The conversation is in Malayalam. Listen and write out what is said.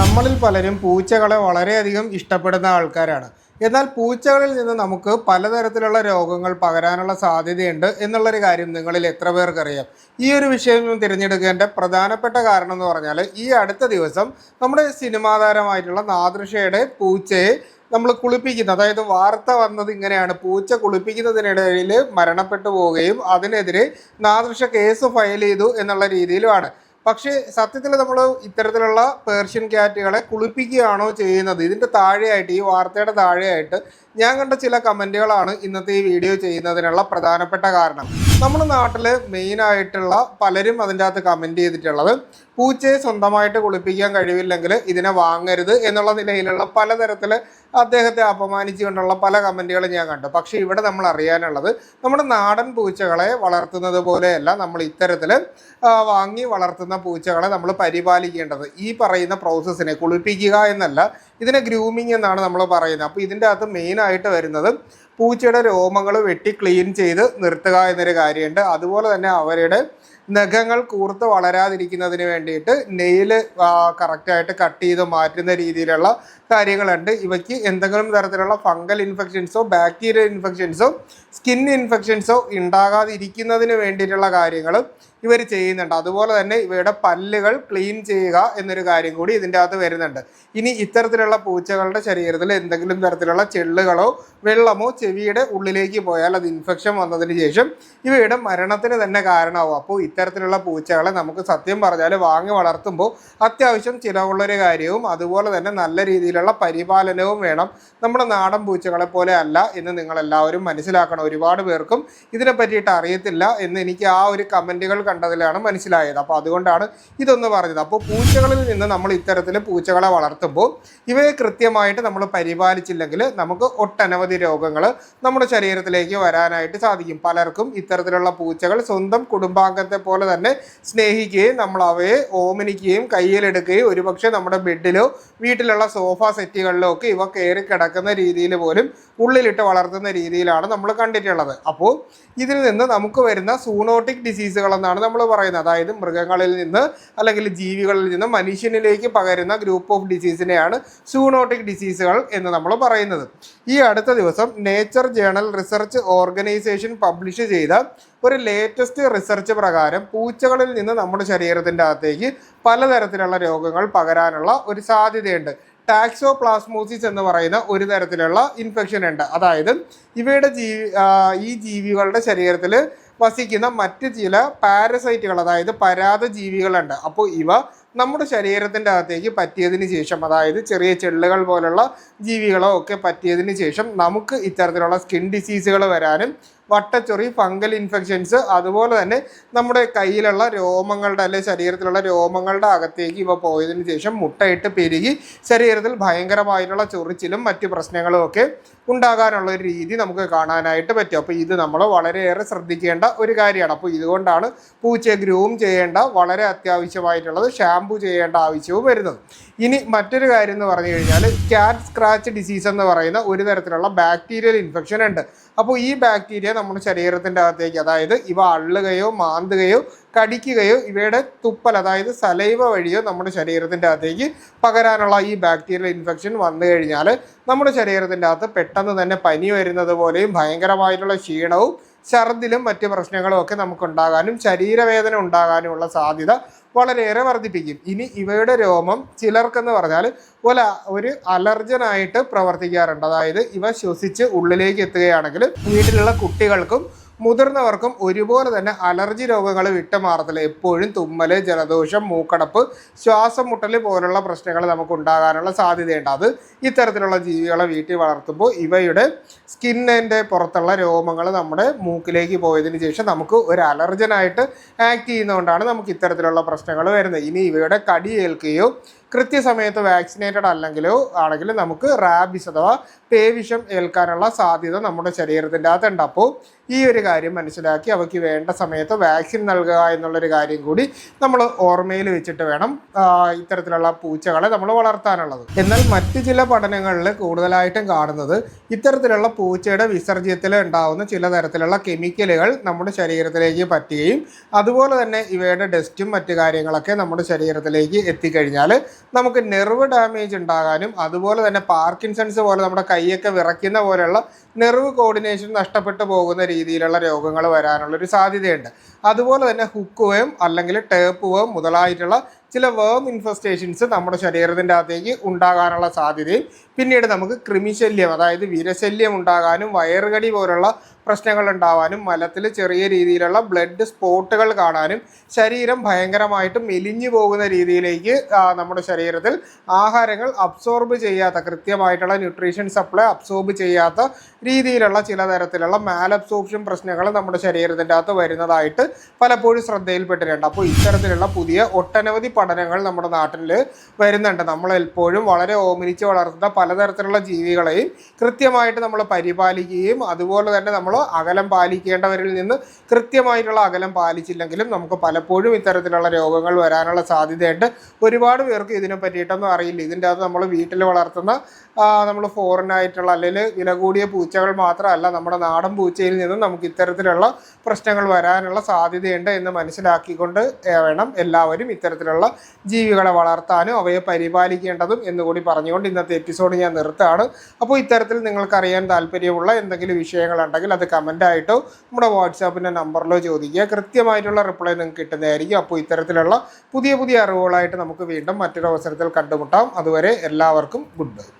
നമ്മളിൽ പലരും പൂച്ചകളെ വളരെയധികം ഇഷ്ടപ്പെടുന്ന ആൾക്കാരാണ്. എന്നാൽ പൂച്ചകളിൽ നിന്ന് നമുക്ക് പലതരത്തിലുള്ള രോഗങ്ങൾ പകരാനുള്ള സാധ്യതയുണ്ട് എന്നുള്ളൊരു കാര്യം നിങ്ങളിൽ എത്ര പേർക്കറിയാം? ഈ ഒരു വിഷയം തിരഞ്ഞെടുക്കേണ്ട പ്രധാനപ്പെട്ട കാരണം എന്ന് പറഞ്ഞാൽ ഈ അടുത്ത ദിവസം നമ്മുടെ സിനിമാ താരമായിട്ടുള്ള നാദൃഷയുടെ പൂച്ചയെ നമ്മൾ കുളിപ്പിക്കുന്ന. അതായത് വാർത്ത വന്നത് ഇങ്ങനെയാണ്. പൂച്ച കുളിപ്പിക്കുന്നതിനിടയിൽ മരണപ്പെട്ടു പോവുകയും അതിനെതിരെ നാദൃഷ കേസ് ഫയൽ ചെയ്തു എന്നുള്ള രീതിയിലുമാണ്. പക്ഷേ സത്യത്തിൽ നമ്മൾ ഇത്തരത്തിലുള്ള പേർഷ്യൻ ക്യാറ്റുകളെ കുളിപ്പിക്കുകയാണോ ചെയ്യുന്നത്? ഇതിന്റെ താഴെയായിട്ട് ഈ വാർത്തയുടെ താഴെയായിട്ട് ഞാൻ കണ്ട ചില കമന്റുകളാണ് ഇന്നത്തെ ഈ വീഡിയോ ചെയ്യുന്നതിനുള്ള പ്രധാനപ്പെട്ട കാരണം. നമ്മുടെ നാട്ടിൽ മെയിനായിട്ടുള്ള പലരും അതിന്റെ അകത്ത് കമന്റ് ചെയ്തിട്ടുള്ളത് പൂച്ചയെ സ്വന്തമായിട്ട് കുളിപ്പിക്കാൻ കഴിവില്ലെങ്കിൽ ഇതിനെ വാങ്ങരുത് എന്നുള്ള നിലയിലുള്ള പലതരത്തിൽ അദ്ദേഹത്തെ അപമാനിച്ചുകൊണ്ടുള്ള പല കമന്റുകളും ഞാൻ കണ്ടു. പക്ഷേ ഇവിടെ നമ്മൾ അറിയാനുള്ളത് നമ്മുടെ നാടൻ പൂച്ചകളെ വളർത്തുന്നത് പോലെയല്ല നമ്മൾ ഇത്തരത്തിൽ വാങ്ങി വളർത്തുന്ന പൂച്ചകളെ നമ്മൾ പരിപാലിക്കേണ്ടത്. ഈ പറയുന്ന പ്രോസസ്സിനെ കുളിപ്പിക്കുക എന്നല്ല ഇതിനെ ഗ്രൂമിങ് എന്നാണ് നമ്മൾ പറയുന്നത്. അപ്പോൾ ഇതിന്റെ അകത്ത് മെയിനായിട്ട് വരുന്നത് പൂച്ചയുടെ രോമങ്ങൾ വെട്ടി ക്ലീൻ ചെയ്ത് നിർത്തുക എന്നൊരു കാര്യമുണ്ട്. അതുപോലെ തന്നെ അവരുടെ നഖങ്ങൾ കൂർത്ത് വളരാതിരിക്കുന്നതിന് വേണ്ടിയിട്ട് നെയിൽ കറക്റ്റായിട്ട് കട്ട് ചെയ്ത് മാറ്റുന്ന രീതിയിലുള്ള കാര്യങ്ങളുണ്ട്. ഇവയ്ക്ക് എന്തെങ്കിലും തരത്തിലുള്ള ഫംഗൽ ഇൻഫെക്ഷൻസോ ബാക്ടീരിയൽ ഇൻഫെക്ഷൻസോ സ്കിൻ ഇൻഫെക്ഷൻസോ ഉണ്ടാകാതിരിക്കുന്നതിന് വേണ്ടിയിട്ടുള്ള കാര്യങ്ങൾ ഇവർ ചെയ്യുന്നുണ്ട്. അതുപോലെ തന്നെ ഇവയുടെ പല്ലുകൾ ക്ലീൻ ചെയ്യുക എന്നൊരു കാര്യം കൂടി ഇതിന്റെ അകത്ത് വരുന്നുണ്ട്. ഇനി ഇത്തരത്തിലുള്ള പൂച്ചകളുടെ ശരീരത്തിൽ എന്തെങ്കിലും തരത്തിലുള്ള ചെള്ളുകളോ വെള്ളമോ ചെവിയുടെ ഉള്ളിലേക്ക് പോയാൽ അത് ഇൻഫെക്ഷൻ വന്നതിന് ശേഷം ഇവയുടെ മരണത്തിന് തന്നെ കാരണമാവും. അപ്പോൾ ഇത്തരത്തിലുള്ള പൂച്ചകളെ നമുക്ക് സത്യം പറഞ്ഞാൽ വാങ്ങി വളർത്തുമ്പോൾ അത്യാവശ്യം ചിലവുള്ളൊരു കാര്യവും അതുപോലെ തന്നെ നല്ല രീതിയിലുള്ള പരിപാലനവും വേണം. നമ്മുടെ നാടൻ പൂച്ചകളെ പോലെ അല്ല എന്ന് നിങ്ങൾ എല്ലാവരും മനസ്സിലാക്കണം. ഒരുപാട് പേർക്കും ഇതിനെ പറ്റിയിട്ട് അറിയത്തില്ല എന്ന് എനിക്ക് ആ ഒരു കമന്റുകൾ കണ്ടതിലാണ് മനസ്സിലായത്. അപ്പോൾ അതുകൊണ്ടാണ് ഇതൊന്ന് പറഞ്ഞത്. അപ്പോൾ പൂച്ചകളിൽ നിന്ന് നമ്മൾ ഇത്തരത്തിൽ പൂച്ചകളെ വളർത്തുമ്പോൾ ഇവയെ കൃത്യമായിട്ട് നമ്മൾ പരിപാലിച്ചില്ലെങ്കിൽ നമുക്ക് ഒട്ടനവധി രോഗങ്ങൾ നമ്മുടെ ശരീരത്തിലേക്ക് വരാനായിട്ട് സാധിക്കും. പലർക്കും ഇത്തരത്തിലുള്ള പൂച്ചകൾ സ്വന്തം കുടുംബാംഗത്തെ പോലെ തന്നെ സ്നേഹിക്കുകയും നമ്മൾ അവയെ ഓമനിക്കുകയും കയ്യിലെടുക്കുകയും ഒരുപക്ഷെ നമ്മുടെ ബെഡിലോ വീട്ടിലുള്ള സോഫ സെറ്റുകളിലോ ഒക്കെ ഇവ കയറി കിടക്കുന്ന രീതിയിൽ പോലും ഉള്ളിലിട്ട് വളർത്തുന്ന രീതിയിലാണ് നമ്മൾ കണ്ടിട്ടുള്ളത്. അപ്പോൾ ഇതിൽ നിന്ന് നമുക്ക് വരുന്ന സൂണോട്ടിക് ഡിസീസുകൾ എന്നാണ് നമ്മൾ പറയുന്നത്. അതായത് മൃഗങ്ങളിൽ നിന്ന് അല്ലെങ്കിൽ ജീവികളിൽ നിന്ന് മനുഷ്യനിലേക്ക് പകരുന്ന ഗ്രൂപ്പ് ഓഫ് ഡിസീസിനെയാണ് സൂണോട്ടിക് ഡിസീസുകൾ എന്ന് നമ്മൾ പറയുന്നത്. ഈ അടുത്ത ദിവസം Nature journal research organisation publish ചെയ്ത ഒരു ലേറ്റസ്റ്റ് റിസർച്ച് പ്രകാരം പൂച്ചകളിൽ നിന്ന് നമ്മുടെ ശരീരത്തിന്റെ അകത്തേക്ക് പലതരത്തിലുള്ള രോഗങ്ങൾ പകരാനുള്ള ഒരു സാധ്യതയുണ്ട്. ടാക്സോ പ്ലാസ്മോസിസ് എന്ന് പറയുന്ന ഒരു തരത്തിലുള്ള ഇൻഫെക്ഷൻ ഉണ്ട്. അതായത് ഇവയുടെ ജീവി ഈ ജീവികളുടെ ശരീരത്തിൽ വസിക്കുന്ന മറ്റ് ചില പാരസൈറ്റുകൾ അതായത് പരാത ജീവികളുണ്ട് അപ്പോൾ ഇവ നമ്മുടെ ശരീരത്തിന്റെ അകത്തേക്ക് പറ്റിയതിന് ശേഷം അതായത് ചെറിയ ചെള്ളുകൾ പോലുള്ള ജീവികളോ ഒക്കെ പറ്റിയതിന് ശേഷം നമുക്ക് ഇത്തരത്തിലുള്ള സ്കിൻ ഡിസീസുകൾ വരാനും വട്ടച്ചൊറി ഫംഗൽ ഇൻഫെക്ഷൻസ് അതുപോലെ തന്നെ നമ്മുടെ കയ്യിലുള്ള രോമങ്ങളുടെ അല്ലെ ശരീരത്തിലുള്ള രോമങ്ങളുടെ അകത്തേക്ക് ഇവ പോയതിന് ശേഷം മുട്ടയിട്ട് പെരുകി ശരീരത്തിൽ ഭയങ്കരമായിട്ടുള്ള ചൊറിച്ചിലും മറ്റു പ്രശ്നങ്ങളും ഒക്കെ ഉണ്ടാകാനുള്ള ഒരു രീതി നമുക്ക് കാണാനായിട്ട് പറ്റും. അപ്പോൾ ഇത് നമ്മൾ വളരെയേറെ ശ്രദ്ധിക്കേണ്ട ഒരു കാര്യമാണ്. അപ്പോൾ ഇതുകൊണ്ടാണ് പൂച്ചയെ ഗ്രൂം ചെയ്യേണ്ട വളരെ അത്യാവശ്യമായിട്ടുള്ളത് ഷാംപൂ ചെയ്യേണ്ട ആവശ്യവും വരുന്നത്. ഇനി മറ്റൊരു കാര്യം എന്ന് പറഞ്ഞു കഴിഞ്ഞാൽ ക്യാറ്റ് സ്ക്രാച്ച് ഡിസീസ് എന്ന് പറയുന്ന ഒരു തരത്തിലുള്ള ബാക്ടീരിയൽ ഇൻഫെക്ഷൻ ഉണ്ട്. അപ്പോൾ ഈ ബാക്ടീരിയ നമ്മുടെ ശരീരത്തിന്റെ അകത്തേക്ക് അതായത് ഇവ അള്ളുകയോ മാന്തുകയോ കടിക്കുകയോ ഇവയുടെ തുപ്പൽ അതായത് സലൈവ വഴിയോ നമ്മുടെ ശരീരത്തിന്റെ അകത്തേക്ക് പകരാനുള്ള ഈ ബാക്ടീരിയൽ ഇൻഫെക്ഷൻ വന്നു കഴിഞ്ഞാൽ നമ്മുടെ ശരീരത്തിന്റെ അകത്ത് പെട്ടെന്ന് തന്നെ പനി വരുന്നത് പോലെയും ഭയങ്കരമായിട്ടുള്ള ക്ഷീണവും ഛർദിലും മറ്റ് പ്രശ്നങ്ങളും ഒക്കെ നമുക്കുണ്ടാകാനും ശരീരവേദന ഉണ്ടാകാനുമുള്ള സാധ്യത വളരെയേറെ വർദ്ധിപ്പിക്കും. ഇനി ഇവയുടെ രോമം ചിലർക്കെന്ന് പറഞ്ഞാൽ ഒല ഒരു അലർജനായിട്ട് പ്രവർത്തിക്കാറുണ്ട്. അതായത് ഇവ ശ്വസിച്ച് ഉള്ളിലേക്ക് എത്തുകയാണെങ്കിൽ വീട്ടിലുള്ള കുട്ടികൾക്കും മുതിർന്നവർക്കും ഒരുപോലെ തന്നെ അലർജി രോഗങ്ങൾ വിട്ടുമാറത്തില്ല. എപ്പോഴും തുമ്മൽ ജലദോഷം മൂക്കടപ്പ് ശ്വാസം മുട്ടൽ പോലുള്ള പ്രശ്നങ്ങൾ നമുക്ക് ഉണ്ടാകാനുള്ള സാധ്യതയുണ്ട്. അത് ഇത്തരത്തിലുള്ള ജീവികളെ വീട്ടിൽ വളർത്തുമ്പോൾ ഇവയുടെ സ്കിന്നിന്റെ പുറത്തുള്ള രോമങ്ങൾ നമ്മുടെ മൂക്കിലേക്ക് പോയതിന് ശേഷം നമുക്ക് ഒരു അലർജനായിട്ട് ആക്ട് ചെയ്യുന്നതുകൊണ്ടാണ് നമുക്ക് ഇത്തരത്തിലുള്ള പ്രശ്നങ്ങൾ വരുന്നത്. ഇനി ഇവയുടെ കടി ഏൽക്കുകയോ കൃത്യസമയത്ത് വാക്സിനേറ്റഡ് അല്ലെങ്കിലോ ആണെങ്കിൽ നമുക്ക് റാബിസ് അഥവാ പേവിഷം ഏൽക്കാനുള്ള സാധ്യത നമ്മുടെ ശരീരത്തിന്റെ അകത്തുണ്ട്. അപ്പോൾ ഈ ഒരു കാര്യം മനസ്സിലാക്കി അവയ്ക്ക് വേണ്ട സമയത്ത് വാക്സിൻ നൽകുക എന്നുള്ളൊരു കാര്യം കൂടി നമ്മൾ ഓർമ്മയിൽ വെച്ചിട്ട് വേണം ഇത്തരത്തിലുള്ള പൂച്ചകളെ നമ്മൾ വളർത്താനുള്ളത്. എന്നാൽ മറ്റ് ചില പഠനങ്ങളിൽ കൂടുതലായിട്ടും കാണുന്നത് ഇത്തരത്തിലുള്ള പൂച്ചയുടെ വിസർജ്യത്തിൽ ഉണ്ടാകുന്ന ചില തരത്തിലുള്ള കെമിക്കലുകൾ നമ്മുടെ ശരീരത്തിലേക്ക് പറ്റുകയും അതുപോലെ തന്നെ ഇവയുടെ ഡസ്റ്റും മറ്റു കാര്യങ്ങളൊക്കെ നമ്മുടെ ശരീരത്തിലേക്ക് എത്തിക്കഴിഞ്ഞാൽ നമുക്ക് നെർവ് ഡാമേജ് ഉണ്ടാകാനും അതുപോലെ തന്നെ പാർക്കിൻസൺസ് പോലെ നമ്മുടെ കൈയൊക്കെ വിറയ്ക്കുന്ന പോലെയുള്ള നെർവ് കോർഡിനേഷൻ നഷ്ടപ്പെട്ടു പോകുന്ന രീതിയിലുള്ള രോഗങ്ങൾ വരാനുള്ള ഒരു സാധ്യതയുണ്ട്. അതുപോലെ തന്നെ ഹുക്ക് വേം അല്ലെങ്കിൽ ടേപ്പ് വേം മുതലായിട്ടുള്ള ചില വേം ഇൻഫെസ്റ്റേഷൻസ് നമ്മുടെ ശരീരത്തിന്റെ അകത്തേക്ക് ഉണ്ടാകാനുള്ള സാധ്യതയും പിന്നീട് നമുക്ക് കൃമിശല്യം അതായത് വിരശല്യം ഉണ്ടാകാനും വയറുകടി പോലുള്ള പ്രശ്നങ്ങൾ ഉണ്ടാവാനും മലത്തിൽ ചെറിയ രീതിയിലുള്ള ബ്ലഡ് സ്പോട്ടുകൾ കാണാനും ശരീരം ഭയങ്കരമായിട്ട് മെലിഞ്ഞു പോകുന്ന രീതിയിലേക്ക് നമ്മുടെ ശരീരത്തിൽ ആഹാരങ്ങൾ അബ്സോർബ് ചെയ്യാത്ത കൃത്യമായിട്ടുള്ള ന്യൂട്രീഷൻ സപ്ലൈ അബ്സോർബ് ചെയ്യാത്ത രീതിയിലുള്ള ചില തരത്തിലുള്ള മാലബ്സോപ്ഷൻ പ്രശ്നങ്ങൾ നമ്മുടെ ശരീരത്തിന്റെ അകത്ത് വരുന്നതായിട്ട് പലപ്പോഴും ശ്രദ്ധയിൽപ്പെട്ടിട്ടുണ്ട്. അപ്പോൾ ഇത്തരത്തിലുള്ള പുതിയ ഒട്ടനവധി പഠനങ്ങൾ നമ്മുടെ നാട്ടിൽ വരുന്നുണ്ട്. നമ്മൾ എപ്പോഴും വളരെ ഓമനിച്ച് വളർത്തുന്ന പലതരത്തിലുള്ള ജീവികളെയും കൃത്യമായിട്ട് നമ്മൾ പരിപാലിക്കുകയും അതുപോലെ തന്നെ നമ്മൾ അകലം പാലിക്കേണ്ടവരിൽ നിന്ന് കൃത്യമായിട്ടുള്ള അകലം പാലിച്ചില്ലെങ്കിലും നമുക്ക് പലപ്പോഴും ഇത്തരത്തിലുള്ള രോഗങ്ങൾ വരാനുള്ള സാധ്യതയുണ്ട്. ഒരുപാട് പേർക്ക് ഇതിനെ പറ്റിയിട്ടൊന്നും അറിയില്ല. ഇതിന്റെ അകത്ത് നമ്മൾ വീട്ടിൽ വളർത്തുന്ന നമ്മൾ ഫോറിനായിട്ടുള്ള അല്ലെങ്കിൽ വില കൂടിയ പൂച്ചകൾ മാത്രമല്ല നമ്മുടെ നാടൻ പൂച്ചയിൽ നിന്നും നമുക്ക് ഇത്തരത്തിലുള്ള പ്രശ്നങ്ങൾ വരാനുള്ള സാധ്യതയുണ്ട് എന്ന് മനസ്സിലാക്കിക്കൊണ്ട് വേണം എല്ലാവരും ഇത്തരത്തിലുള്ള ജീവികളെ വളർത്താനും അവയെ പരിപാലിക്കേണ്ടതും എന്നുകൂടി പറഞ്ഞുകൊണ്ട് ഇന്നത്തെ എപ്പിസോഡ് ഞാൻ നിർത്താണ് അപ്പോൾ ഇത്തരത്തിൽ നിങ്ങൾക്കറിയാൻ താല്പര്യമുള്ള എന്തെങ്കിലും വിഷയങ്ങളുണ്ടെങ്കിൽ അത് കമന്റായിട്ടോ നമ്മുടെ വാട്സാപ്പിന്റെ നമ്പറിലോ ചോദിക്കുക. കൃത്യമായിട്ടുള്ള റിപ്ലൈ നിങ്ങൾക്ക് കിട്ടുന്നതായിരിക്കും. അപ്പോൾ ഇത്തരത്തിലുള്ള പുതിയ പുതിയ അറിവുകളായിട്ട് നമുക്ക് വീണ്ടും മറ്റൊരു അവസരത്തിൽ കണ്ടുമുട്ടാം. അതുവരെ എല്ലാവർക്കും ഗുഡ് ബൈ.